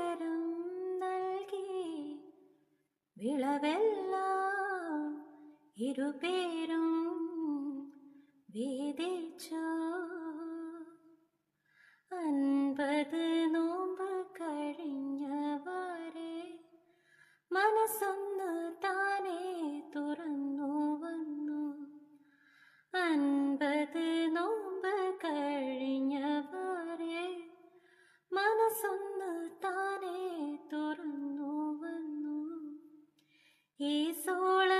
കരം നൽകി വിളവെല്ലാം ഇരുപേരും വേദിച്ചു അൻപത് നോമ്പ് കഴിഞ്ഞവരെ മനസ്സൊന്ന് താനേ തുറന്നു വന്നു. അൻ മനസ്സൊന്ന് താനെ തുറന്നു വന്നു. ഈ സോള